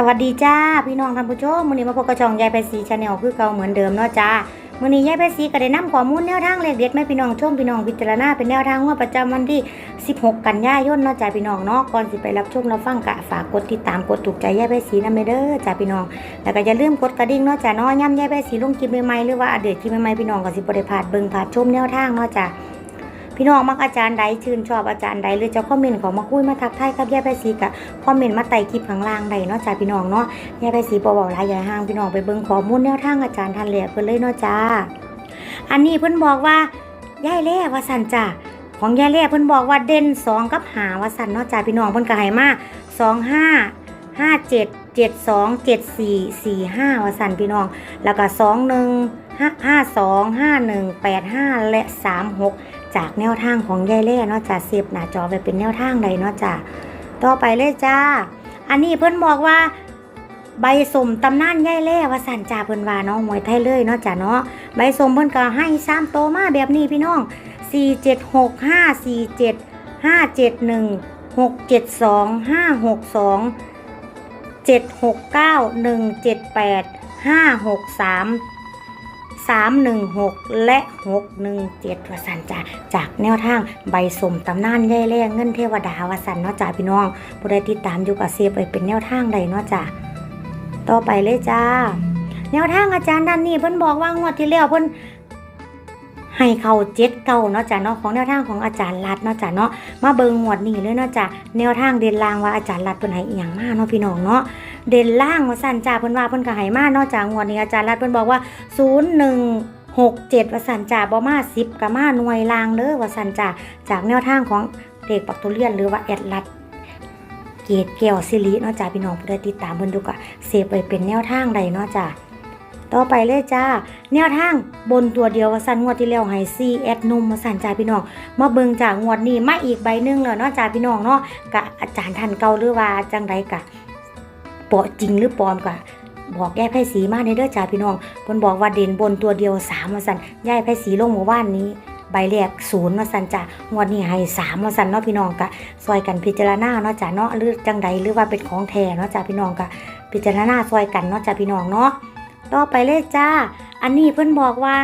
สวัสดีจ้าพี่น้องท่านผู้ชมมื้อนี้มาพบกับช่องยายไปสีชาแนลคือเก่าเหมือนเดิมเนาะจ้ามื้อนี้ยายไปสีก็ได้นำข้อมูลแนวทางเลขเด็ดมาให้พี่น้องชมพี่น้องพิจารณาเป็นแนวทางงวดประจำวันที่ 16 กันยายนเนาะจ้าพี่น้องเนาะก่อนสิไปรับชมรับฟังกะฝากกดติดตามกดถูกใจยายไปสีนำเด้อจ้าพี่น้องแล้วก็อย่าลืมกดกระดิ่งเนาะจ้าเนาะย่ำยายไปสีลงคลิปใหม่ๆหรือว่าอัปเดตคลิปใหม่ๆพี่น้องก็สิบ่ได้พลาดเบิ่งพลาดชมแนวทางเนาะจ้า พี่น้องมักอาจารย์ใดชื่นชอบอาจารย์ใดหรือจะคอมเมนต์ของมาคุยมาทักทายกับยายไปสีกะคอมเมนต์มาไต่คลิปข้างล่างใดเนาะจ้าพี่น้องเนาะยายไปสีบ่เว้าหลายย่าห่างพี่น้องไปเบิ่งข้อมูลแนวทางอาจารย์ทันแหลกเพิ่นเลยเนาะจ้าอันนี้เพิ่นบอกว่ายายแล่ว่าสันจ้าของยายแล่เพิ่นบอกว่าเด่นสองกับหาว่าสันเนาะจ้าพี่น้องเพิ่นก็ให้มาสองห้าห้าเจ็ดเจ็ดสองเจ็ดสี่สี่ห้าว่าสันพี่น้อง แล้วก็สองหนึ่งห้าห้าสองห้าหนึ่งแปดห้าและสามหก จากแนวทางของยายเล่เนาะจ้ะเสียบหน้าจอไปเป็นแนวทางใดเนาะจ้ะต่อไปเลยจ้า อันนี้เพิ่อนบอกว่า ใบสมตำนานยายเล่ว่าสันจ่าเพิ่นว่าเนาะมวยไทยเลยเนาะจ้ะเนาะใบสมเพิ่อนก็ให้ซ้ำโตมาแบบนี้พี่น้อง4 7 6 5 4 7 5 7 1 6 7 2 5 6 2 7 6 9 1 7 8 5 6 3 316 และ 617วสันจ้าจากแนวทางใบสมตำนานย่ายแรงเงินเทวดาวสันเนาะจ้าพี่น้องผู้ใดติดตามอยู่กับเซฟไปเป็นแนวทางใดเนาะจ้าต่อไปเลยจ้า แนวทางอาจารย์ด้านนี้เพิ่นบอกว่างวดที่แล้วเพิ่น ให้เขาเจ็ดเก่าเนาะจ้ะเนาะของแนวทางของอาจารย์รัดเนาะจ้ะเนาะมาเบิ่งงวดนี้เลยเนาะจ้ะแนวทางเด่นล่างว่าอาจารย์รัดเพิ่นให้อีหยังมาเนาะพี่น้องเนาะเด่นล่างว่าสั่นจ้าเพิ่นว่าเพิ่นก็ให้มากเนาะจ้ะงวดนี้อาจารย์รัดเพิ่นบอกว่าศูนย์หนึ่งหกเจ็ดว่าสันจ่าบอมาสิบกับมาหน่วยล่างเด้อว่าสันจ่าจากแนวทางของเด็กปักตุเลียนหรือว่าแอดลัดเกตแก้วซิลิเนาะจ้าพี่น้องผู้ใดติดตามเพิ่นดูกะเสพไปเป็นแนวทางใดเนาะจ้า ต่อไปเลยจ้า แนวทางบนตัวเดียววสันงวดที่แล้วให้ซีแอดนุ่มวสันจ่าพี่น้องมาเบิ่งจากงวดนี้มาอีกใบหนึงแล้วเนาะจ้าพี่น้องเนาะกะอาจารย์ท่านเก่าหรือว่าจังไดกะเปาะจริงหรือปลอมกะบอกแย่ไพ่สีมาในเด้อจ้าพี่น้องเพิ่นบอกว่าเด่นบนตัวเดียวสามมาสันย่ายไพ่สีลงหมู่บ้านนี้ใบแรกศูนย์มาสันจ้างวดนี้ให้สามมาสันเนาะพี่น้องกะซอยกันพิจารณาเนาะจ้าเนาะหรือจังใดหรือว่าเป็นของแท้เนาะจ้าพี่น้องกะพิจารณาซอยกันเนาะจ้าพี่น้องเนาะ ต่อไปเลยจ้า อันนี้เพิ่อนบอกว่า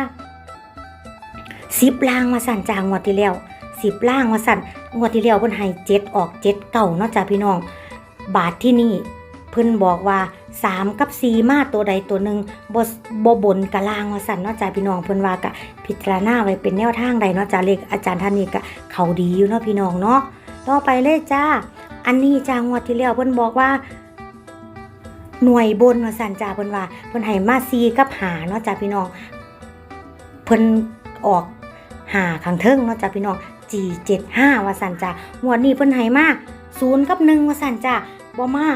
สิบล่างมาสั่นจ้างวดที่แล้วสิบล่างมาสั่นงวดที่แล้วเพิ่อนให้เจ็ดออกเจ็ดเก่าเนาะจ้าพี่น้อง บาทที่นี่เพิ่อนบอกว่า3กับ4มาตัวใดตัวหนึ่งบ่บ่บนกะลางว่าสั่นเนาะจ้าพี่น้องเพิ่อนว่ากะพิจารณาไว้เป็นแนวทางใดเนาะจ้าเลขอาจารย์ท่านนี้กะเขาดีอยู่เนาะพี่น้องเนาะต่อไปเลยจ้า อันนี้จ้างวดที่แล้วเพิ่อนบอกว่า หน่วยบนว่าสันจ้าเพิ่นว่าเพิ่นให้มา4กับ5เนาะจ้าพี่น้องเพิ่นออกหาข้างเทิงเนาะจ้าพี่น้อง G75 ว่าสันจ้างวดนี้เพิ่นให้มา0กับ1ว่าสันจ้าบ่มา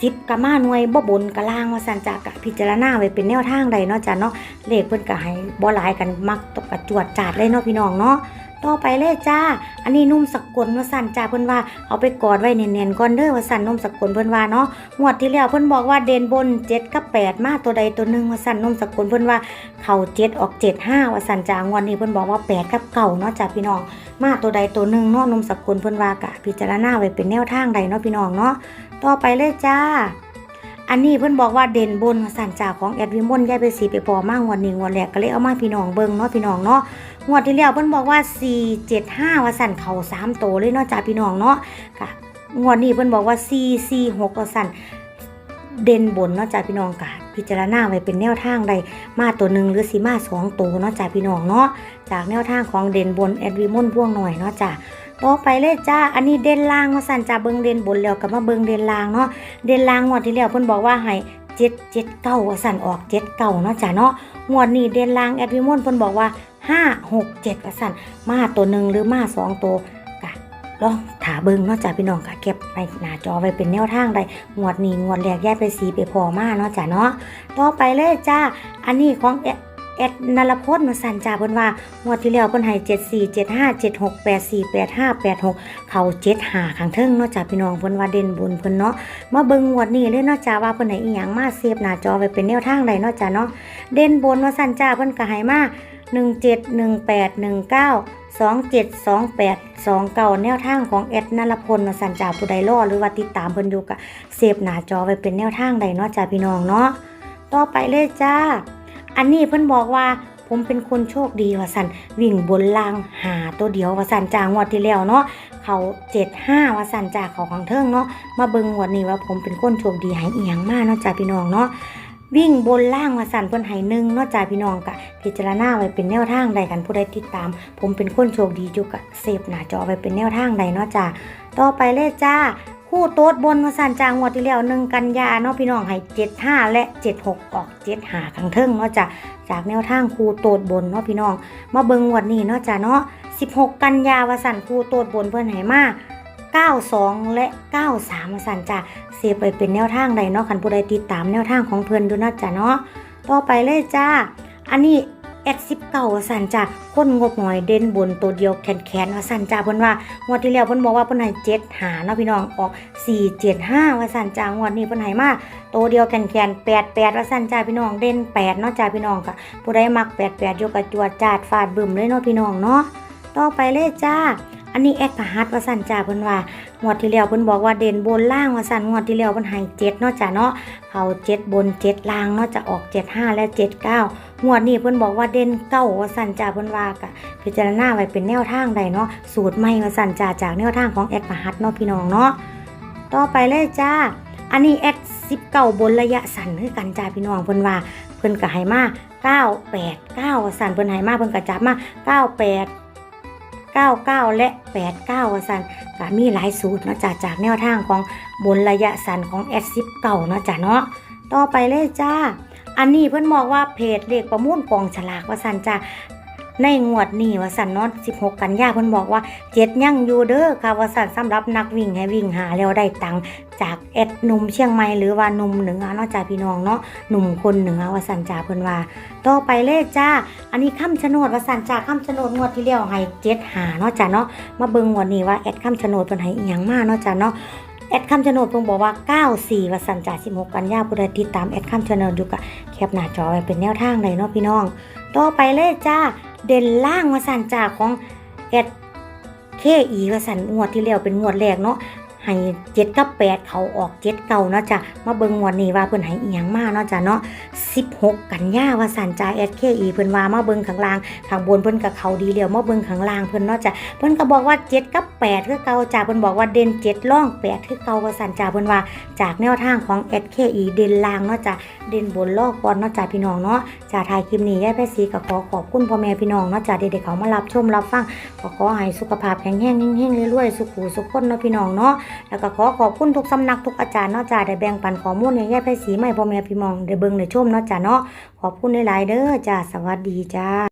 สิบกะมาหน่วยบ่บนกะล่างว่าสันจากะพิจารณาไว้เป็นแนวทางใดเนาะจ้ะเนาะเลขเพิ่นก็ให้บ่หลายกันมักตกกระจวดจาดเลยเนาะพี่น้องเนาะ ต่อไปเลยจ้า อันนี้นุ่มสกุลว่าสันจ้าเพิ่นว่าเอาไปกอดไว้แน่นๆก่อนเด้อว่าสันนุ่มสกุลเพิ่นว่าเนาะงวดที่แล้วเพิ่นบอกว่าเด่นบน7กับ8มาตัวใดตัวหนึ่งว่าสันนุ่มสกุลเพิ่นว่าเข้า7ออก7 5ว่าสันจ้างวดนี้เพิ่นบอกว่า8กับ9เนาะจ้าพี่น้องมาตัวใดตัวหนึ่งเนาะนุ่มสกุลเพิ่นว่ากะพิจารณาไว้เป็นแนวทางใดเนาะพี่น้องเนาะต่อไปเลยจ้าอันนี้เพิ่อนบอกว่าเด่นบนสันจ่าของแอดวิมอนย้ายไปสีไปพอมากวดนี้งวดแรกก็เลยเอามาพี่น้องเบิ่งเนาะพี่น้องเนาะ งวดที่แล้วเพิ่นบอกว่า 4 7 5 ว่าสั่นเขา3โตวเลยเนาะจ้าพี่น้องเนาะกะงวดนี้เพิ่นบอกว่า 4 4 6 ว่าสั่นเด่นบนเนาะจ้าพี่น้องกะพิจารณาไว้เป็นแนวทางใดมาตัวหนึ่งหรือสีมาสองตัวเนาะจ้าพี่น้องเนาะจากแนวทางของเด่นบนแอดวิมอนพ่วงหน่อยเนาะจ้าต่อไปเลยจ้า อันนี้เด่นล่างว่าสั่นจ้าเบิ่งเด่นบนแล้วก็มาเบิ่งเด่นล่างเนาะเด่นล่างงวดที่แล้วเพิ่นบอกว่าให้เจ็ดเจ็ดเก้าสั่นออกเจ็ดเก้าเนาะจ้ะเนาะงวดนี้เด่นล่างแอดวิมอนเพิ่นบอกว่า ห้าหกเจ็ดสั่นมาตัวหนึ่งหรือมาสองตัวกะลองถาเบิงเนาะจ้ะพี่น้องกะเก็บไปหน้าจอไว้เป็นแนวทางใดงวดนี้งวดแรกแยกไปสีไปพอมาเนาะจ้ะเนาะต่อไปเลยจ้าอันนี้ของแอดแอดนรพจน์มาสั่นจ้าเพิ่นว่างวดที่แล้วเพิ่นให้เจ็ดสี่เจ็ดห้าเจ็ดหกแปดสี่แปดห้าแปดหกเขาเจ็ดหาข้างเทิงเนาะจ้าพี่น้องเพิ่นว่าเด่นบุญเพิ่นเนาะมาเบิ่งงวดนี้เลยเนาะจ้าว่าเพิ่นให้อีหยังมาเซฟหน้าจอไว้เป็นแนวทางใดเนาะจ้าเนาะเด่นบนว่าสั่นจ้าเพิ่นก็ให้มา 17 18 19 272829 แนวทางของแอดนรพลสันจ่าผู้ใดรอหรือว่าติดตามเพิ่นอยู่กะเซฟหน้าจอไว้เป็นแนวทางใดเนาะจ้าพี่น้องเนาะต่อไปเลยจ้า อันนี้เพิ่นบอกว่าผมเป็นคนโชคดีว่าสันวิ่งบนล่างหาตัวเดียวว่าสันจางวดที่แล้วเนาะเขาเจ็ดห้าว่าสันจ่าเขาของเทิงเนาะมาเบิงงวดนี้ว่าผมเป็นคนโชคดีหายเอียงมากเนาะจ้าพี่น้องเนาะ วิ่งบนล่างว่าสันเพิ่นใหายหนึ่งนาะจ้าพี่น้องกะพิจารณาไว้เป็นแนวทางใดกันผู้ใดติดตาม ผมเป็นคนโชคดีอยู่กะเซฟหน้าจอไว้เป็นแนวทางใดนาะจ้าต่อไปเลยจ้า คู่โต๊ดบนมาสั่นจางงวดที่แล้วหนึ่งกันยาเนาะพี่น้องให้เจ็ดห้าและเจ็ดหกออกเจ็ดหาขังเทิงนาะจ้ะจากแนวทางคู่โต๊ดบนเนาะพี่น้อง มาเบิงงวดนี้นาะจ้ะเนาะสิบหกกันยาวาสันคู่โต๊ดบนเพื่อนให้มาก 92 และ 93มาสั่นจ้ะเสียไปเป็นแนวทางใดเนาะคันผู้ใดติดตามแนวทางของเพื่อนดูเนาะจ้ะเนาะต่อไปเลยจ้า อันนี้แอดสิบเก้าสันจ้ะคนงบหน่อยเด่นบนตัวเดียวแขนแขนว่าสันจ้ะเพิ่นว่างวดที่แล้วเพิ่นบอกว่าเพิ่นให้เจ็ดหาเนาะพี่น้องออกสี่เจ็ดห้าว่าสั่นจ้างวดนี้เพิ่นให้มาโตวเดียวแคนแคนแปดแปดว่าสั่นจ้าพี่น้องเด่นแปดเนาะจ้าพี่น้องค่ะผู้ใดมักแปดแปดยกกระจวดจาดฟาดบึ้มเลยเนาะพี่น้องเนาะต่อไปเลยจ้า อันนี้แอดพหัสว่าสั่นจ้าเพิ่นว่างวดที่แล้วเพิ่นบอกว่าเด่นบนล่างว่าสั่นงวดที่แล้วเพิ่นให้เจ็ดเนาะจ้าเนาะเขาเจ็ดบนเจ็ดล่างเนาะจะออกเจ็ดห้าและเจ็ดเก้างวดนี้เพิ่นบอกว่าเด่นเก้าว่าสั่นจ้าเพิ่นว่ากะพิจารณาไว้เป็นแนวทางใดเนาะสูตรใหม่มาสั่นจ่าจากแนวทางของแอดมหัสเนาะพี่น้องเนาะต่อไปเลยจ้าอันนี้แอดสิบเก้าบนระยะสั้นคือกันจ้าพี่น้องเพิ่นว่าเพิ่นก็ให้มาเก้าแปดเก้าสั่นเพิ่นให้มาเพิ่นก็จับมาเก้าแปด เก้าเก้าและแปดเก้าสันก็มีหลายสูตรเนาะจ้าจากแนวทางของบนระยะสันของแอดซิปเก่าเนาะจ้าเนาะต่อไปเลยจ้าอันนี้เพื่อนบอกว่าเพจเลขประมูลกองฉลากว่าสันจ้า ในงวดนี้ว่าสันนอ16 กันยาเพิ่นบอกว่าเจ็ดยังอยู่เด้อค่ะว่าสันสำหรับนักวิ่งให้วิ่งหาแล้วได้ตังค์จากแอดหนุ่มเชียงใหม่หรือว่าหนุ่มเหนือเนาะจ้าพี่น้องเนาะหนุ่มคนเหนือว่าสันจ่าเพิ่นว่า ต่อไปเลยจ้า อันนี้คำชะโนดว่าสันจ่าคำชะโนดงวดที่แล้วให้เจ็ดหาเนาะจ้าเนาะมาเบิ่งงวดนี้ว่าแอดคำชะโนดเพิ่นให้อีหยังมาเนาะจ้าเนาะแอดคำชะโนดเพิ่นบอกว่า 94ว่าสันจ่า16 กันยาผู้ใดติดตามแอดคำชะโนดอยู่ก็แคปหน้าจอไว้เป็นแนวทางเลยเนาะพี่น้อง ต่อไปเลยจ้า เด่นล่างว่าสันจ่าของแอดเคอีว่าสันงวดที่แล้วเป็นงวดแรกเนาะ ให้เจ็ดกับแปดเขาออกเจ็ดเก่าเนาะจ้ะมาเบิ่งวดนี้ว่าเพิ่นให้อียงมาเนาะจ้ะเนาะสิบหกกันยาว่าสันจ่าแอดเคอีเพิ่นว่ามาเบิ่งข้างล่างข้างบนเพิ่นกับเขาดีแล้วมาเบิ่งข้างล่างเพิ่นเนาะจ้ะเพิ่นก็บอกว่าเจ็ดกับแปดคือเก่าจ้ะเพิ่นบอกว่าเด่นเจ็ดล่องแปดคือเก่าว่าสันจ่าเพิ่นว่าจากแนวทางของแอดเคอีเด่นล่างเนาะจ้ะเด่นบนลอกบอลเนาะจ้ะพี่น้องเนาะจากถ่ายคลิปนี้ยายแพทย์สีก็ขอขอบคุณพ่อแม่พี่น้องเนาะจากเด็กๆเขามารับชมรับฟังก็ขอให้สุขภาพแข็งแรงเฮงๆรวยๆสุขหูสุขคนเนาะพี่น้องเนาะแล้วก็ขอขอบคุณทุกสำนักทุกอาจารย์เนาะจากได้แบ่งปันข้อมูลให้ยายแพทย์สีใหม่พ่อแม่พี่มองได้เบิ่งได้ชมเนาะจ้าเนาะขอบคุณหลายๆเด้อจ้าสวัสดีจ้า